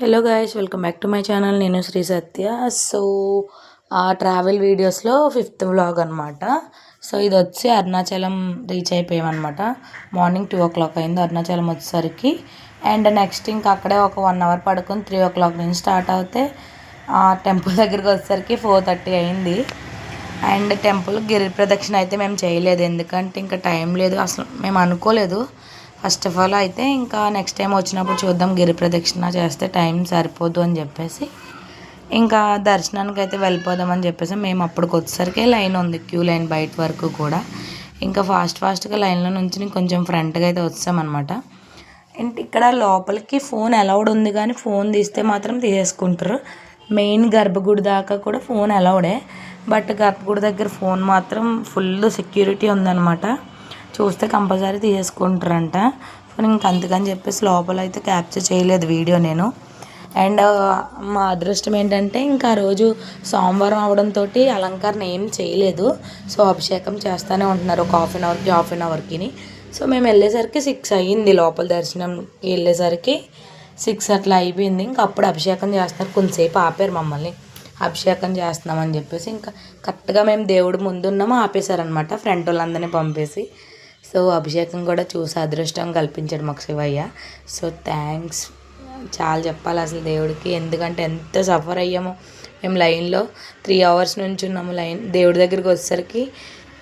Hello guys welcome back to my channel నేను Sri Satya. So ఆ travel వీడియోస్లో ఫిఫ్త్ వ్లాగ్ అనమాట సో ఇది వచ్చి అరుణాచలం రీచ్ అయిపోయామన్నమాట. మార్నింగ్ టూ ఓ క్లాక్ అయింది అరుణాచలం వచ్చేసరికి. అండ్ నెక్స్ట్ ఇంకా అక్కడే ఒక వన్ అవర్ పడుకొని త్రీ ఓ క్లాక్ నుంచి స్టార్ట్ అవుతే ఆ టెంపుల్ దగ్గరికి వచ్చేసరికి ఫోర్ థర్టీ అయింది. అండ్ టెంపుల్ గిరి ప్రదక్షిణ అయితే మేము చేయలేదు. ఎందుకంటే ఇంకా టైం లేదు. అసలు మేము అనుకోలేదు. ఫస్ట్ ఆఫ్ ఆల్ అయితే ఇంకా నెక్స్ట్ టైం వచ్చినప్పుడు చూద్దాం. గిరి ప్రదక్షిణ చేస్తే టైం సరిపోదు అని చెప్పేసి. ఇంకా దర్శనానికి అయితే వెళ్ళిపోదామని చెప్పేసి మేము అప్పటికి వచ్చేసరికి లైన్ ఉంది. క్యూ లైన్ బయట వరకు కూడా. ఇంకా ఫాస్ట్ ఫాస్ట్గా లైన్లో నుంచి కొంచెం ఫ్రంట్గా అయితే వచ్చామన్నమాట. అంటే ఇక్కడ లోపలికి ఫోన్ అలౌడ్ ఉంది కానీ ఫోన్ తీస్తే మాత్రం తీసేసుకుంటారు. మెయిన్ గర్భగుడి దాకా కూడా ఫోన్ అలౌడే బట్ గర్భగుడి దగ్గర ఫోన్ మాత్రం ఫుల్ సెక్యూరిటీ ఉందన్నమాట. చూస్తే కంపల్సరీ తీసేసుకుంటారంట. ఇంకా అందుకని చెప్పేసి లోపల అయితే క్యాప్చర్ చేయలేదు వీడియో నేను. అండ్ మా అదృష్టం ఏంటంటే ఇంకా ఆ రోజు సోమవారం అవడంతో అలంకరణ ఏం చేయలేదు. సో అభిషేకం చేస్తూనే ఉంటున్నారు ఒక హాఫ్ అన్ అవర్కి హాఫ్ అన్ అవర్కి సో మేము వెళ్ళేసరికి సిక్స్ అయ్యింది లోపల దర్శనంకి వెళ్ళేసరికి. సిక్స్ అట్లా అయిపోయింది. ఇంకా అప్పుడు అభిషేకం చేస్తున్నారు. కొంతసేపు ఆపారు మమ్మల్ని. అభిషేకం చేస్తున్నామని చెప్పేసి ఇంకా కరెక్ట్గా మేము దేవుడు ముందున్నాము ఆపేశారనమాట ఫ్రంట్ వాళ్ళందరినీ పంపేసి. సో అభిషేకం కూడా చూసి అదృష్టం కల్పించాడు మాకు శివయ్య సో థ్యాంక్స్. చాలా చెప్పాలి అసలు దేవుడికి. ఎందుకంటే ఎంత సఫర్ అయ్యామో. మేము లైన్లో త్రీ అవర్స్ నుంచి ఉన్నాము లైన్. దేవుడి దగ్గరికి వచ్చేసరికి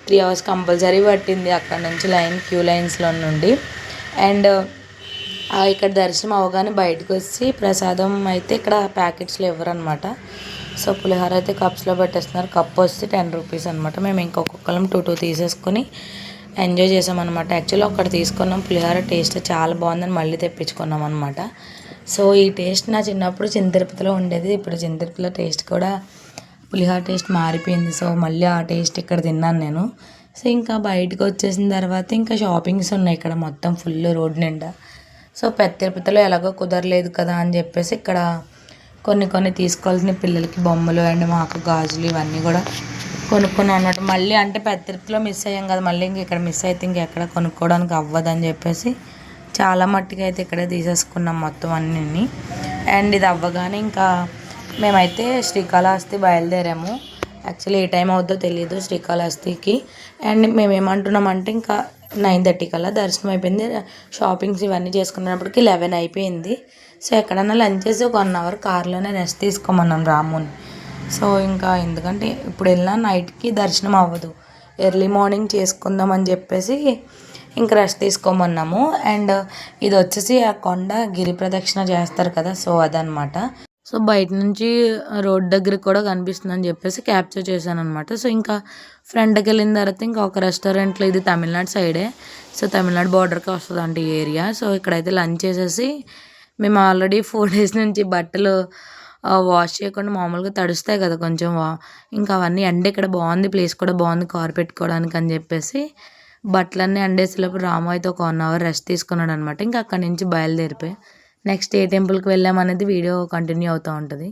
త్రీ అవర్స్ కంపల్సరీ పట్టింది అక్కడ నుంచి లైన్ క్యూ లైన్స్లో నుండి. అండ్ ఇక్కడ దర్శనం అవగానే బయటకు వచ్చి ప్రసాదం అయితే ఇక్కడ ప్యాకెట్స్లో ఇవ్వరనమాట సో పులిహోర అయితే కప్స్లో పెట్టేస్తున్నారు. కప్ వస్తే టెన్ రూపీస్ అనమాట మేము ఇంకొకళ్ళం టూ టూ తీసేసుకొని ఎంజాయ్ చేసామన్నమాట. యాక్చువల్లీ అక్కడ తీసుకున్నాం. పులిహోర టేస్ట్ చాలా బాగుందని మళ్ళీ తెప్పించుకున్నాం అనమాట సో ఈ టేస్ట్ నా చిన్నప్పుడు చింతిరుపతిలో ఉండేది. ఇప్పుడు చింతిరుపతిలో టేస్ట్ కూడా పులిహోర టేస్ట్ మారిపోయింది. సో మళ్ళీ ఆ టేస్ట్ ఇక్కడ తిన్నాను నేను. సో ఇంకా బయటకు వచ్చేసిన తర్వాత ఇంకా షాపింగ్స్ ఉన్నాయి ఇక్కడ మొత్తం ఫుల్ రోడ్ నిండా. సో పెద్ద తిరుపతిలో ఎలాగో కుదరలేదు కదా అని చెప్పేసి ఇక్కడ కొన్ని కొన్ని తీసుకోవాల్సిన పిల్లలకి బొమ్మలు అండ్ మాకు గాజులు ఇవన్నీ కూడా కొనుక్కున్నాం అనమాట మళ్ళీ అంటే పెద్ద తిరుపతిలో మిస్ అయ్యాం కదా మళ్ళీ ఇంక ఇక్కడ మిస్ అయితే ఇంకెక్కడ కొనుక్కోవడానికి అవ్వదని చెప్పేసి చాలా మట్టిగా అయితే ఇక్కడే తీసేసుకున్నాం మొత్తం అన్నీ అండ్ ఇది అవ్వగానే ఇంకా మేమైతే శ్రీకాళహస్తి బయలుదేరాము. యాక్చువల్లీ ఏ టైం అవుద్దో తెలియదు శ్రీకాళహస్తికి. అండ్ మేము ఏమంటున్నామంటే ఇంకా నైన్ థర్టీ కల్లా దర్శనం అయిపోయింది. షాపింగ్స్ ఇవన్నీ చేసుకున్నప్పటికి లెవెన్ అయిపోయింది. సో ఎక్కడన్నా లంచ్ చేసి ఒక వన్ అవర్ కార్లోనే రెస్ట్ తీసుకోమన్నాం రాముని. సో ఇంకా ఎందుకంటే ఇప్పుడు వెళ్ళినా నైట్కి దర్శనం అవ్వదు. ఎర్లీ మార్నింగ్ చేసుకుందాం అని చెప్పేసి ఇంకా రెస్ట్ తీసుకోమన్నాము. అండ్ ఇది వచ్చేసి ఆ కొండ గిరి ప్రదక్షిణ చేస్తారు కదా సో అదనమాట సో బయట నుంచి రోడ్ దగ్గరికి కూడా కనిపిస్తుంది అని చెప్పేసి క్యాప్చర్ చేశాను అనమాట సో ఇంకా ఫ్రంట్కి వెళ్ళిన తర్వాత ఇంకా ఒక రెస్టారెంట్లో ఇది తమిళనాడు సైడే. సో తమిళనాడు బార్డర్కి వస్తుంది అంటే ఏరియా. సో ఇక్కడైతే లంచ్ చేసేసి మేము ఆల్రెడీ ఫోర్ డేస్ నుంచి బట్టలు వాష్ చేయకుండా మామూలుగా తడుస్తాయి కదా కొంచెం ఇంకా అవన్నీ ఎండ ఇక్కడ బాగుంది ప్లేస్ కూడా బాగుంది కార్ పెట్టుకోవడానికి అని చెప్పేసి. బట్టలన్నీ ఎండేసేలోపు రాము అయితే ఒక వన్ అవర్ రెస్ట్ తీసుకున్నాడు అనమాట ఇంకా అక్కడి నుంచి బయలుదేరిపోయి. నెక్స్ట్ ఏ టెంపుల్కి వెళ్ళామనేది వీడియో కంటిన్యూ అవుతూ ఉంటుంది.